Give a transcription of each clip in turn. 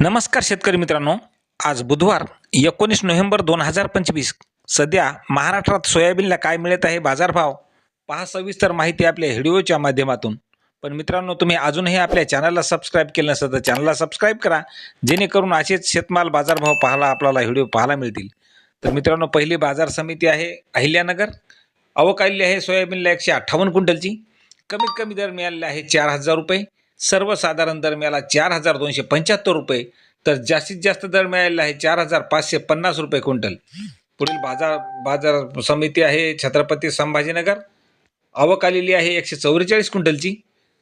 नमस्कार शेतकरी मित्रांनो. आज बुधवार एकोणीस नोव्हेंबर दोन हजार पंचवीस. सध्या महाराष्ट्रात सोयाबीनला काय मिळत आहे बाजारभाव? पहा सविस्तर माहिती आपल्या व्हिडिओच्या माध्यमातून. पण मित्रांनो तुम्ही अजूनही आपल्या चॅनलला सबस्क्राईब केलं नसेल तर चॅनलला सबस्क्राईब करा. जेणेकरून असेच शेतमाल बाजारभाव पाहायला आपल्याला व्हिडिओ पाहायला मिळतील. तर मित्रांनो पहिली बाजार समिती आहे अहिल्यानगर. अवकाली आहे सोयाबीनला एकशे अठ्ठावन्न क्विंटलची. कमीत कमी दर मिळालेला आहे चार हजार रुपये. सर्वसाधारण दर मिळाला चार हजार दोनशे पंच्याहत्तर रुपये तर जास्तीत जास्त दर मिळालेला आहे चार हजार पाचशे पन्नास रुपये क्विंटल. पुढील बाजार बाजार समिती आहे छत्रपती संभाजीनगर. आवक आलेली आहे एकशे चौवेचाळीस क्विंटलची.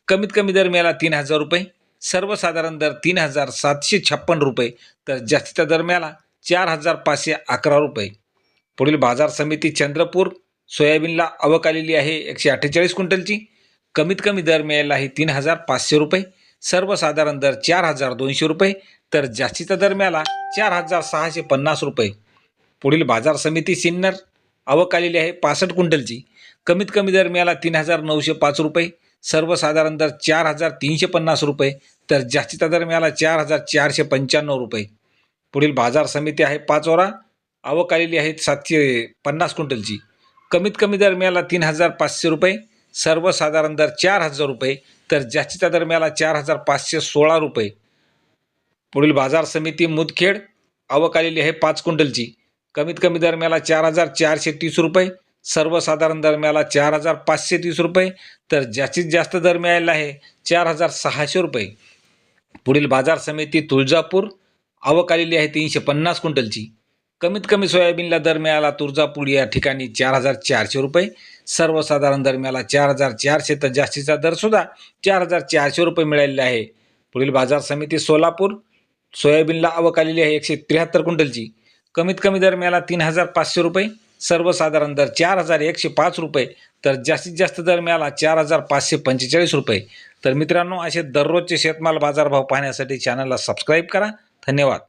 कमीत कमी दर मिळाला तीन हजार रुपये. सर्वसाधारण दर तीन हजार सातशे छप्पन रुपये तर जास्तीचा दर मिळाला चार हजार पाचशे अकरा रुपये. पुढील बाजार समिती चंद्रपूर सोयाबीनला आवक आलेली आहे एकशे अठ्ठेचाळीस क्विंटलची. कमीत कमी दर मिळाला आहे तीन हजार पाचशे रुपये. सर्वसाधारण दर चार हजार दोनशे रुपये. तर जास्तीचा दर मिळाला चार हजार सहाशे पन्नास रुपये. पुढील बाजार समिती सिन्नर आवक आलेली आहे पासष्ट क्विंटलची. कमीत कमी दर मिळाला तीन हजार नऊशे पाच रुपये. सर्वसाधारण दर चार हजार तीनशे पन्नास रुपये. तर जास्तीचा दर मिळाला चार हजार चारशे पंच्याण्णव रुपये. पुढील बाजार समिती आहे पाचोरा आवक आलेली आहे सातशे पन्नास क्विंटलची. कमीत कमी दर मिळाला तीन हजार पाचशे रुपये. सर्वसाधारण दर चार हजार रुपये तर जास्तीचा दर मिळाला चार हजार पाचशे सोळा रुपये. पुढील बाजार समिती मुदखेड आवक आलेली आहे पाच क्विंटलची. कमीत कमी दर मिळाला चार हजार चारशे तीस रुपये सर्वसाधारण दर मिळाला चार हजार पाचशे तीस रुपये तर जास्तीत जास्त दर मिळालेला आहे चार हजार सहाशे रुपये. पुढील बाजार समिती तुळजापूर आवक आलेली आहे तीनशे पन्नास क्विंटलची. कमीत कमी सोयाबीनला दर मिळाला तुळजापूर या ठिकाणी चार हजार चारशे रुपये. सर्वसाधारण दर मिळाला चार हजार चारशे तर जास्तीचा दरसुद्धा चार हजार चारशे रुपये मिळालेला आहे. पुढील बाजार समिती सोलापूर. सोयाबीनला आवक आलेली आहे एकशे त्र्याहत्तर क्विंटलची. कमीत कमी दर मिळाला तीन हजार पाचशे रुपये. सर्वसाधारण दर चार हजार एकशे पाच रुपये. तर जास्तीत जास्त दर मिळाला चार हजार पाचशे पंचेचाळीस रुपये. तर मित्रांनो असे दररोजचे शेतमाल बाजारभाव पाहण्यासाठी चॅनलला सबस्क्राईब करा. धन्यवाद.